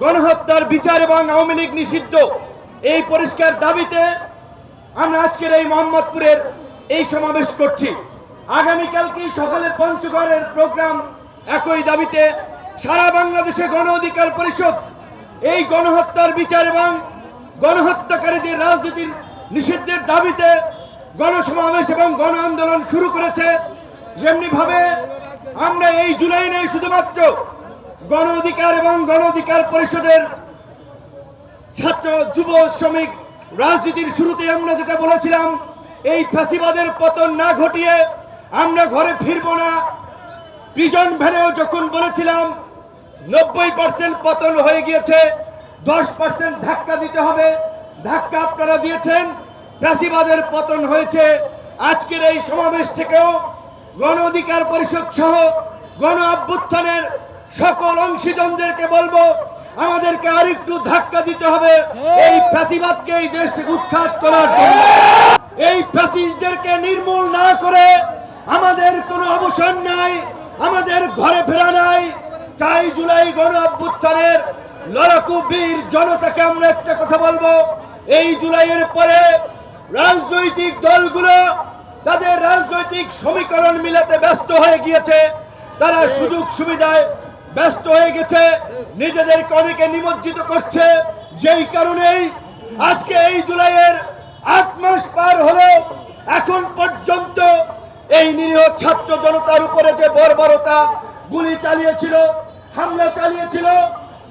গণহত্যার বিচার এবং আওয়ামী লীগ নিষিদ্ধ। এই পরিষ্কার দাবিতে আমরা আজকের এই মোহাম্মদপুরের এই সমাবেশ করছি। আগামীকালকেই সকালে পঞ্চগড়ের প্রোগ্রাম একই দাবিতে সারা বাংলাদেশে গণ অধিকার পরিষদ। এই গণহত্যার বিচার এবং গণহত্যাকারীদের রাজনীতির নিষিদ্ধের দাবিতে গণসমাবেশ এবং গণ আন্দোলন শুরু করেছে। যেমনি ভাবে আমরা এই জুলাই নয় শুধুমাত্র গণ অধিকার এবং গণ অধিকার পরিষদের ছাত্র, যুব, শ্রমিক রাজনীতির শুরুতে আমরা যেটা বলেছিলাম, এই ফাঁসিবাদের পতন না ঘটিয়ে আমরা ঘরে ফিরবো না। প্রিজন ভ্যানেও যখন বলেছিলাম, নব্বই পার্সেন্ট পতন হয়ে গিয়েছে, দশ পার্সেন্ট ধাক্কা দিতে হবে। ধাক্কা আপনারা দিয়েছেন, ফ্যাসিবাদের পতন হয়েছে। আজকের এই সমাবেশ থেকেও গণ অধিকার পরিষদ সহ গণ অভ্যুত্থানের সকল অংশীজনদেরকে বলব আমাদেরকে আরেকটু ধাক্কা দিতে হবে। এই ফ্যাসিবাদকে এই দেশ থেকে উৎখাত করার জন্য। এই ফ্যাসিস্টদেরকে নির্মূল না করে আমাদের কোনো অবসর নাই আমাদের ঘরে ফেরা নাই। চাই জুলাই গণ অভ্যুত্থানের লড়াকু বীর জনতাকে আমরা একটা কথা বলব। এই জুলাইয়ের পরে রাজনৈতিক দলগুলো তাদের রাজনৈতিক সমীকরণ মিলাতে ব্যস্ত হয়ে গিয়েছে। তারা সুযোগ সুবিধায় ব্যস্ত হয়ে গেছে নিজেদেরকে অনেকে নিমজ্জিত করছে যেই কারণেই আজকে এই জুলাইয়ের আট মাস পার হলো এখন পর্যন্ত এই নিরীহ ছাত্র জনতার উপরে যে বর্বরতা গুলি চালিয়েছিল হামলা চালিয়েছিল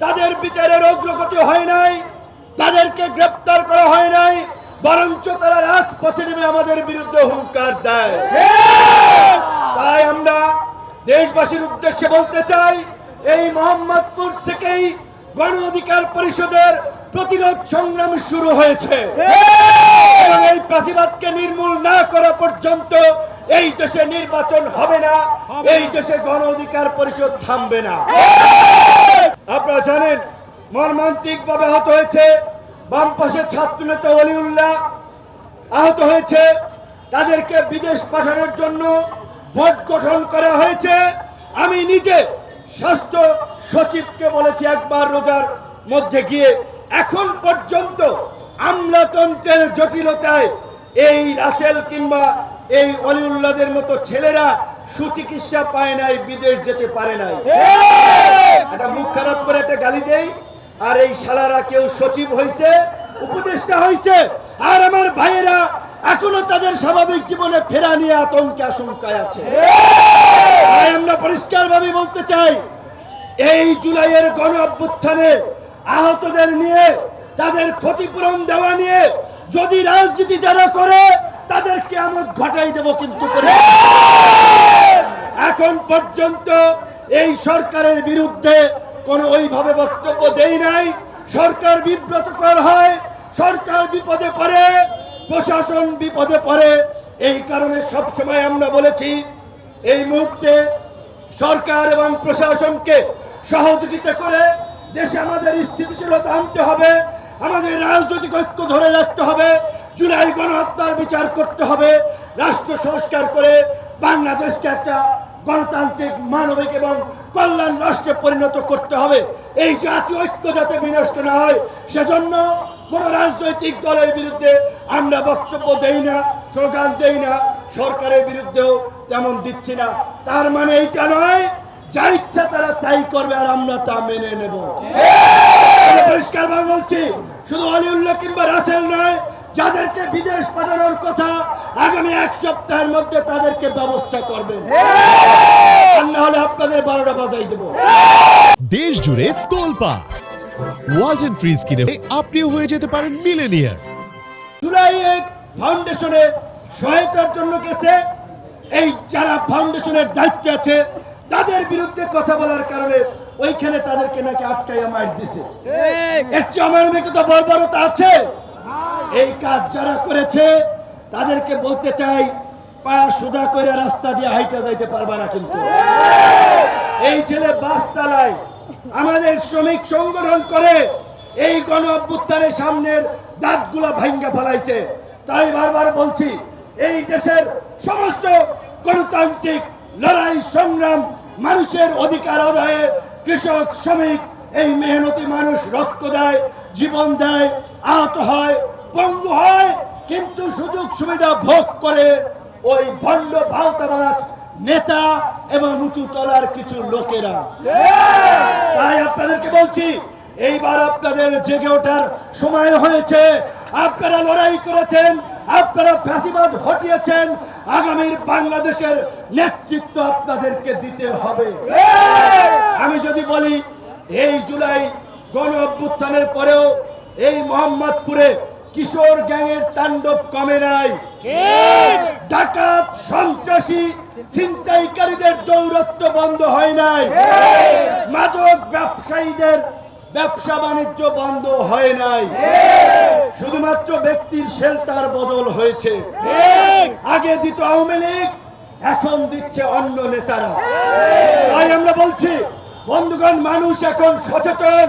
তাদের বিচারের অগ্রগতি হয় নাই তাদেরকে গ্রেপ্তার করা হয় নাই বরঞ্চ তারা রাজপথে নেমে আমাদের বিরুদ্ধে হুঙ্কার দেয়। তাই আমরা দেশবাসীর উদ্দেশ্যে বলতে চাই এই মোহাম্মদপুর থেকেই গণ অধিকার পরিষদের প্রতিরোধ সংগ্রাম শুরু হয়েছে। এই প্রাতিবাদকে নির্মূল না করা পর্যন্ত এই দেশে নির্বাচন হবে না, এই দেশে গণ অধিকার পরিষদ থামবে না। আপনারা জানেন মর্মান্তিক ভাবে আহত হয়েছে বাম পাশে ছাত্র নেতা অলিউল্লাহ আহত হয়েছে, তাদেরকে বিদেশ পাঠানোর জন্য ভোট গঠন করা হয়েছে। আমি নিজে স্বাস্থ্য সচিবকে বলেছি একবার রোজার মধ্যে গিয়ে, এখন পর্যন্ত আমলাতন্ত্রের জটিলতায় এই রাসেল কিংবা এই অলিউল্লাদের মতো ছেলেরা সুচিকিৎসা পায় নাই, বিদেশ যেতে পারে নাই। একটা মুখ খারাপ করে একটা গালি দেই, আর এই শালারা কেউ সচিব হয়েছে উপদেষ্টা হয়েছে আর আমার ভাইয়েরা এখনও তাদের স্বাভাবিক জীবনে ফেরা নিয়ে আতঙ্কে, আশঙ্কায় আছে। তাই আমরা পরিষ্কার ভাবে বলতে চাই, এই জুলাইয়ের গণ অভ্যুত্থানে আহতদের নিয়ে, তাদের ক্ষতিপূরণ দেওয়া নিয়ে যদি রাজনীতি যারা করে তাদেরকে আমরা ঘটাই দেব কিন্তু এখন পর্যন্ত এই সরকারের বিরুদ্ধে কোনো ওইভাবে বক্তব্য দেই নাই। সরকার বিব্রতকর হয়, সরকার বিপদে পড়ে, প্রশাসন বিপদে পড়ে, এই কারণে সবসময় আমরা বলেছি এই মুহূর্তে সরকার এবং প্রশাসনকে সহযোগিতা করে দেশে আমাদের স্থিতিশীলতা আনতে হবে, আমাদের রাজনৈতিক ঐক্য ধরে রাখতে হবে জুলাই গণহত্যার বিচার করতে হবে, রাষ্ট্র সংস্কার করে বাংলাদেশকে একটা গণতান্ত্রিক, মানবিক এবং কল্যাণ রাষ্ট্রে পরিণত করতে হবে। এই জাতীয় ঐক্য যাতে বিনষ্ট না হয়, সেজন্য কোন রাজনৈতিক দলের বিরুদ্ধে আমরা বক্তব্য দেই না, স্লোগান দেই না, সরকারের বিরুদ্ধেও তেমন দিচ্ছি না। তার মানে এইটা নয় যা ইচ্ছা তারা তাই করবে আর আমরা তা মেনে নেব। পরিষ্কার ভাবে বলছি শুধু অলিউল্লাহ কিংবা রাসেল নয় যাদেরকে বিদেশ পাঠানোর কথা আগামী এক সপ্তাহের মধ্যে তাদেরকে ব্যবস্থা করবেন। না হলে আপনাদের বারোটা বাজাই দেবো। দেশ জুড়ে তোলপা। ওয়ালটন ফ্রিজ কিনে আপনিও হয়ে যেতে পারেন মিলেনিয়ার। জুলাই এক ফাউন্ডেশনে সহায়তার জন্য গেছে। এই যারা ফাউন্ডেশনের দায়িত্বে আছে তাদের বিরুদ্ধে কথা বলার কারণে ওইখানে তাদেরকে নাকি আটকাইয়া মার দিছে। এর চেয়ে আমার মেয়েকে তো বর্বরতা আছে। এই কাজ যারা করেছে তাদেরকে বলতে চাই পা সোজা করে রাস্তা দিয়ে হাইটা যাইতে পারবা না কিন্তু। এই ছেলে বাস চালায় আমাদের শ্রমিক সংগঠন করে এই গণ অভ্যুত্থানের সামনের দাঁতগুলো ভাঙ্গা ফেলাইছে। তাই বারবার বলছি এই দেশের সমস্ত গণতান্ত্রিক লড়াই, সংগ্রাম মানুষের অধিকার আদায়ে কৃষক, শ্রমিক এই মেহনতি মানুষ রক্ত দেয়, জীবন দেয়, আহত হয়, পঙ্গু হয়, কিন্তু সুযোগ সুবিধা ভোগ করে ওই ভণ্ড ভাওতাবাজ নেতা এবং উঁচু তলার কিছু লোকেরা। তাই আপনাদেরকে বলছি, এইবার আপনাদের জেগে ওঠার সময় হয়েছে। আপনারা লড়াই করেছেন আপনারা ফ্যাসিবাদ হটিয়েছেন আগামীর বাংলাদেশের নেতৃত্ব আপনাদেরকে দিতে হবে। আমি যদি বলি, এই জুলাই গণ অভ্যুত্থানের পরেও এই মোহাম্মদপুরে কিশোর গ্যাংয়ের তাণ্ডব কমে নাই। ডাকাত, সন্ত্রাসী, ছিনতাইকারীদের দৌরত্ব বন্ধ হয় নাই। মাদক ব্যবসায়ীদের ব্যবসা বাণিজ্য বন্ধ হয় নাই। শুধুমাত্র ব্যক্তির শেল্টার বদল হয়েছে। আগে দিত আওয়ামী লীগ, এখন দিচ্ছে অন্য নেতারা। তাই আমরা বলছি, বন্ধুগণ, মানুষ এখন সচেতন।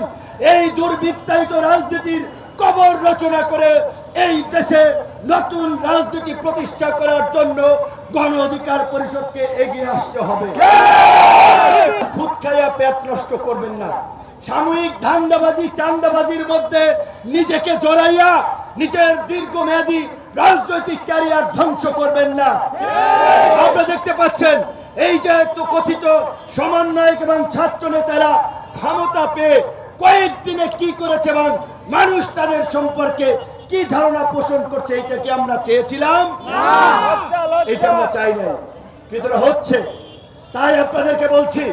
এই দুর্বৃত্তায়িত রাজনীতির কবর রচনা করে এই দেশে নতুন রাজনীতি প্রতিষ্ঠা করার জন্য গণ অধিকার পরিষদকে এগিয়ে আসতে হবে। খুদ খাইয়া পেট নষ্ট করবেন না। সাময়িক ধান্দাবাজি, চান্দাবাজির মধ্যে নিজেকে জড়াইয়া নিজের দীর্ঘমেয়াদী রাজনৈতিক ক্যারিয়ার ধ্বংস করবেন না। আপনারা দেখতে পাচ্ছেন, এই যে কথিত সমন্বয়ক এবং ছাত্র নেতারা ক্ষমতা পেয়ে কয়েকদিনে কি করেছে এবং মানুষ তাদের সম্পর্কে কি ধারণা পোষণ করছে, এটা কি আমরা চেয়েছিলাম? এটা আমরা চাই নাই। কিন্তু হচ্ছে। তাই আপনাদেরকে বলছি,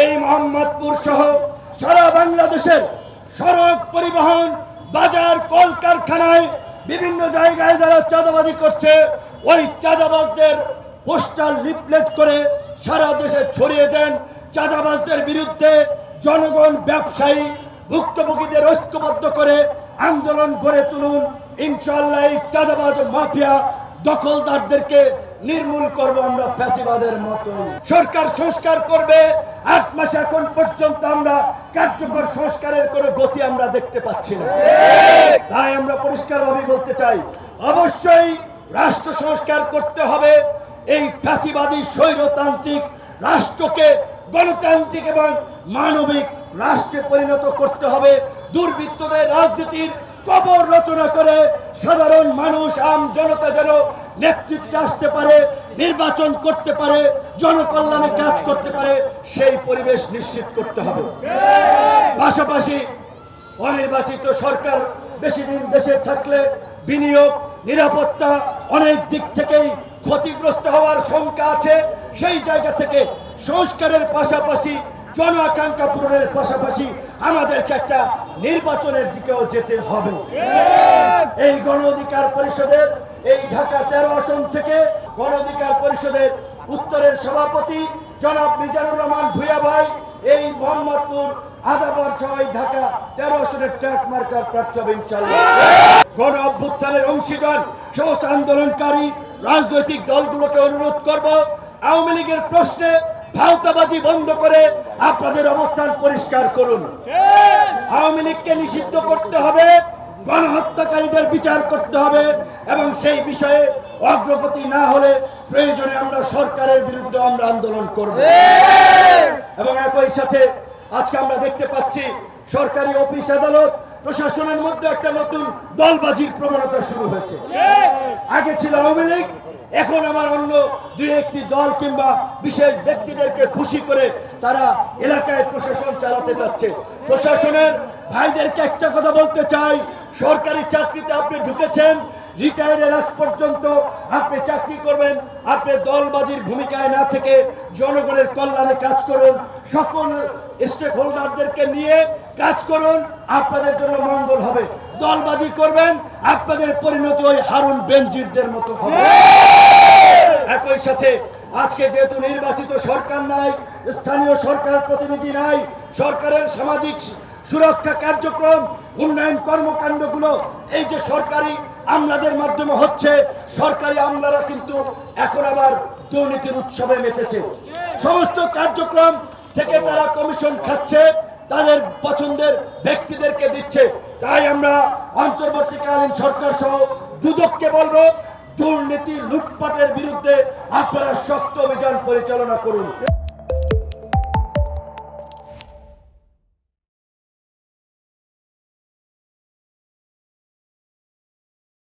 এই মোহাম্মদপুর সহ সারা বাংলাদেশের সড়ক পরিবহন, বাজার, কলকারখানায় বিভিন্ন জায়গায় যারা চাঁদাবাজি করছে, ওই চাঁদাবাজদের পোস্টার লিফলেট করে সারা দেশে ছড়িয়ে দেন। চাঁদাবাজদের বিরুদ্ধে জনগণ, ব্যবসায়ী, ভুক্তভোগীদের ঐক্যবদ্ধ করে আন্দোলন গড়ে তুলুন। ইনশাল্লাহ এই চাঁদাবাজ মাফিয়া দখলদারদেরকে নির্মূল করব আমরা ফ্যাসিবাদের মতো। সরকার সংস্কার করবে, আট মাস এখন পর্যন্ত আমরা কার্যকর সংস্কারের কোনো গতি আমরা দেখতে পাচ্ছি না। তাই আমরা পরিষ্কারভাবে বলতে চাই, অবশ্যই রাষ্ট্র সংস্কার করতে হবে। এই ফ্যাসিবাদী স্বৈরতান্ত্রিক রাষ্ট্রকে গণতান্ত্রিক এবং মানবিক রাষ্ট্রে পরিণত করতে হবে। দুর্বৃত্তদের রাজনীতির কবর রচনা করে সাধারণ মানুষ, আম জনতা যেন নেতৃত্বে আসতে পারে, নির্বাচন করতে পারে, জনকল্যাণে কাজ করতে পারে, সেই পরিবেশ নিশ্চিত করতে হবে। পাশাপাশি অনির্বাচিত সরকার বেশি দিন দেশে থাকলে বিনিয়োগ, নিরাপত্তা অনেক দিক থেকেই ক্ষতিগ্রস্ত হওয়ার শঙ্কা আছে। সেই জায়গা থেকে সংস্কারের পাশাপাশি জন আকাঙ্ক্ষা পূরণের পাশাপাশি আমাদেরকে একটা নির্বাচনের দিকেও যেতে হবে। এই গণ অধিকার পরিষদের এই ঢাকা তেরো আসন থেকে গণ অধিকার পরিষদের উত্তরের সভাপতি জনাব মিজানুর রহমান ভুইয়া ভাই এই মোহাম্মদপুর আদাবর ছয় ঢাকা তেরো আসনের ট্র্যাক মার্কার প্রার্থী হবে ইনশাল্লাহ গণ অভ্যুত্থানের অংশীদার সমস্ত আন্দোলনকারী রাজনৈতিক দলগুলোকে অনুরোধ করব আওয়ামী লীগের প্রশ্নে ভাওতাবাজি বন্ধ করে আপনাদের অবস্থান পরিষ্কার করুন। আওয়ামী লীগকে নিষিদ্ধ করতে হবে, গণহত্যাকারীদের বিচার করতে হবে এবং সেই বিষয়ে অগ্রগতি না হলে প্রয়োজনে আমরা সরকারের বিরুদ্ধে আমরা আন্দোলন করব। এবং একই সাথে আজকে আমরা দেখতে পাচ্ছি সরকারি অফিস আদালত প্রশাসনের মধ্যে একটা নতুন দলবাজির প্রবণতা শুরু হয়েছে। আগে ছিল আওয়ামী লীগ এখন আমার অন্য দুই একটি দল কিংবা বিশেষ ব্যক্তিদেরকে খুশি করে তারা এলাকায় প্রশাসন চালাতে চাচ্ছে। প্রশাসনের ভাইদেরকে একটা কথা বলতে চাই, সরকারি চাকরিতে আপনি ঢুকেছেন, রিটায়ারের আগ পর্যন্ত আপনি চাকরি করবেন, আপনি দলবাজির ভূমিকায় না থেকে জনগণের কল্যাণে কাজ করুন, সকল স্টেক হোল্ডারদেরকে নিয়ে কাজ করুন, আপনাদের জন্য মঙ্গল হবে। দলবাজি করবেন, আপনাদের পরিণতি ওই হারুন বেনজিরদের মতো হবে। একই সাথে আজকে যেহেতু নির্বাচিত সরকার নাই, স্থানীয় সরকার প্রতিনিধি নাই, সরকারের সামাজিক সুরক্ষা কার্যক্রম, উন্নয়ন কর্মকাণ্ডগুলো এই যে সরকারি আমলাদের মাধ্যমে হচ্ছে, সরকারি আমলারা কিন্তু এখন আবার দুর্নীতির উৎসবে মেতেছে। সমস্ত কার্যক্রম থেকে তারা কমিশন খাচ্ছে, তাদের পছন্দের ব্যক্তিদেরকে দিচ্ছে। তাই আমরা অন্তর্বর্তীকালীন সরকার সহ দুদককে বলব, দুর্নীতি লুটপাটের বিরুদ্ধে আপনারা শক্ত অভিযান পরিচালনা করুন।